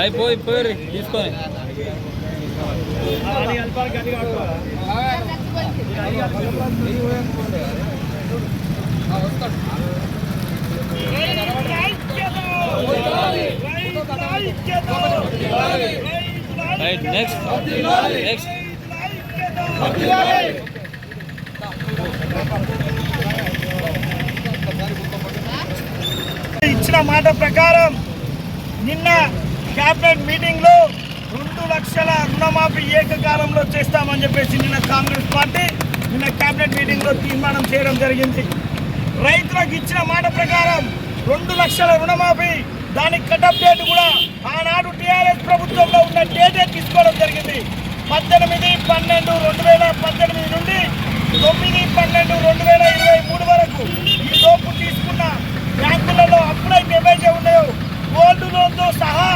అయిపోయి పోయి తీసుకొని. రైట్ నెక్స్ట్ నెక్స్ట్ ఇచ్చిన మాట ప్రకారం నిన్న క్యాబినెట్ మీటింగ్లో రెండు లక్షల రుణమాఫీ ఏకకాలంలో చేస్తామని చెప్పేసి నిన్న కాంగ్రెస్ పార్టీ నిన్న క్యాబినెట్ మీటింగ్లో తీర్మానం చేయడం జరిగింది. రైతులకు ఇచ్చిన మాట ప్రకారం రెండు లక్షల రుణమాఫీ దానికి కటప్ డేట్ కూడా ఆనాడు టీఆర్ఎస్ ప్రభుత్వం ఉన్న డేటే తీసుకోవడం జరిగింది పద్దెనిమిది పన్నెండు రెండు వేల పద్దెనిమిది నుండి తొమ్మిది పన్నెండు రెండు వేల ఇరవై మూడు వరకు ఈ లోపు తీసుకున్న బ్యాంకులలో అప్పుడైతే ఏవైతే ఉన్నాయో గోల్డ్ లోన్తో సహా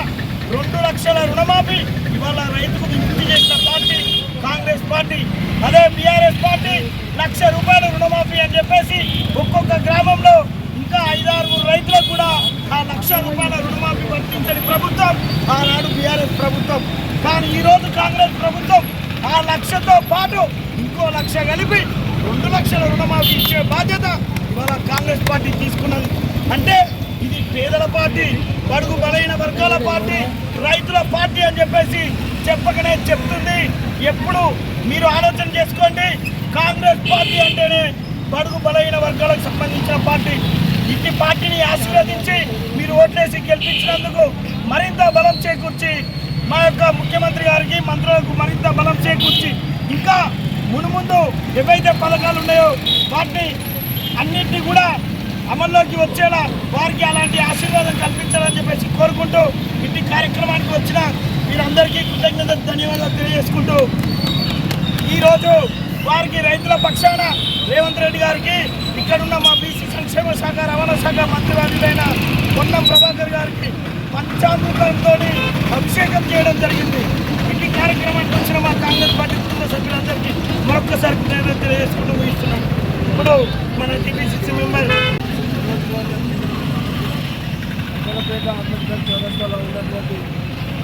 రెండు లక్షల రుణమాఫీ ఇవాళ రైతుకు విముక్తి చేసిన పార్టీ కాంగ్రెస్ పార్టీ అదే బీఆర్ఎస్ పార్టీ లక్ష రూపాయల రుణమాఫీ అని చెప్పేసి ఒక్కొక్క గ్రామంలో ఇంకా ఐదారుగురు రైతులకు కూడా ఆ లక్ష రూపాయల రుణమాఫీ వర్తించని ప్రభుత్వం ఆనాడు బీఆర్ఎస్ ప్రభుత్వం. కానీ ఈరోజు కాంగ్రెస్ ప్రభుత్వం ఆ లక్షతో పాటు ఇంకో లక్ష కలిపి రెండు లక్షల రుణమాఫీ ఇచ్చే బాధ్యత ఇవాళ కాంగ్రెస్ పార్టీ తీసుకున్నది. అంటే పేదల పార్టీ బడుగు బలైన వర్గాల పార్టీ రైతుల పార్టీ అని చెప్పేసి చెప్పకనే చెప్తుంది. ఎప్పుడు మీరు ఆలోచన చేసుకోండి. కాంగ్రెస్ పార్టీ అంటేనే బడుగు బలైన వర్గాలకు సంబంధించిన పార్టీ. ఇట్టి పార్టీని ఆశీర్వదించి మీరు ఓట్లేసి గెలిపించినందుకు మరింత బలం చేకూర్చి మా యొక్క ముఖ్యమంత్రి గారికి మంత్రులకు మరింత బలం చేకూర్చి ఇంకా మునుముందు ఏవైతే పథకాలు ఉన్నాయో వాటిని అన్నింటినీ కూడా అమల్లోకి వచ్చేలా వారికి అలాంటి ఆశీర్వాదం కల్పించాలని చెప్పేసి కోరుకుంటూ ఇంటి కార్యక్రమానికి వచ్చిన మీరందరికీ కృతజ్ఞత ధన్యవాదాలు తెలియజేసుకుంటూ ఈరోజు వారికి రైతుల పక్షాన రేవంత్ రెడ్డి గారికి ఇక్కడున్న మా బీసీ సంక్షేమ శాఖ రవాణా శాఖ మంత్రివర్యులైన పొన్నం ప్రభాకర్ గారికి పంచామృతంతో అభిషేకం చేయడం జరిగింది. ఇంటి కార్యక్రమానికి వచ్చిన మా కాంగ్రెస్ పార్టీ కుటుంబ సభ్యులందరికీ మరొక్కసారి తెలియజేసుకుంటూ ముగిస్తున్నాం. ఇప్పుడు మన టీపీసీసీ మెంబర్ అంబేద్కర్ ఉన్నటువంటి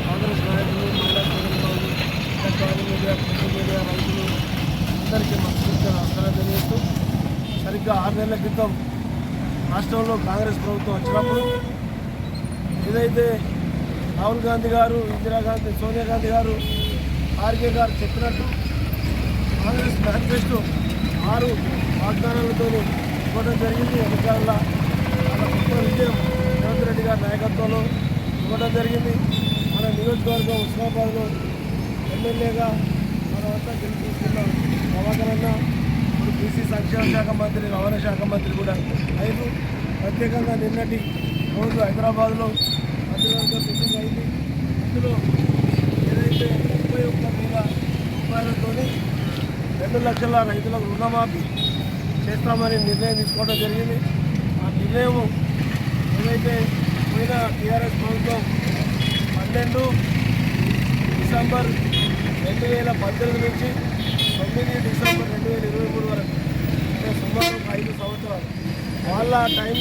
కాంగ్రెస్ నాయకులు మహిళా సోదరులు ఎలక్ట్రానిక్ మీడియా ప్రింట్ మీడియా రైతులు అందరికీ మనస్ఫూర్తిగా నమస్కారం తెలియజేస్తూ సరిగ్గా ఆరు నెలల క్రితం రాష్ట్రంలో కాంగ్రెస్ ప్రభుత్వం వచ్చినప్పుడు ఏదైతే రాహుల్ గాంధీ గారు ఇందిరాగాంధీ సోనియా గాంధీ గారు ఆర్కే గారు చెప్పినట్టు కాంగ్రెస్ మేనిఫెస్టో ఆరు వాగ్దానాలతో ఇవ్వడం జరిగింది. అధికారుల వాళ్ళ విజయం రేవంత్ రెడ్డి గారి నాయకత్వంలో ఇవ్వడం జరిగింది. మన నియోజకవర్గం ఉస్మాబాద్లో ఎమ్మెల్యేగా మనమంతా గెలిపిస్తున్న ప్రభాకర్ అన్న ఇప్పుడు బీసీ సంక్షేమ శాఖ మంత్రి రవాణా శాఖ మంత్రి కూడా ఐదు. ప్రత్యేకంగా నిన్నటి రోజు హైదరాబాద్లో మంత్రివర్గ మీటింగ్ అయింది. ఇందులో ఏదైతే ముప్పై ఒక్క వేల రూపాయలతో రెండు లక్షల రైతులకు రుణమాఫీ చేస్తామని నిర్ణయం తీసుకోవడం జరిగింది. ఆ నిర్ణయం ఏదైతే పోయిన టీఆర్ఎస్ ప్రభుత్వం పన్నెండు డిసెంబర్ రెండు వేల పద్దెనిమిది నుంచి తొమ్మిది డిసెంబర్ రెండు వేల ఇరవై మూడు వరకు అంటే సుమారు ఐదు సంవత్సరాలు. వాళ్ళ టైం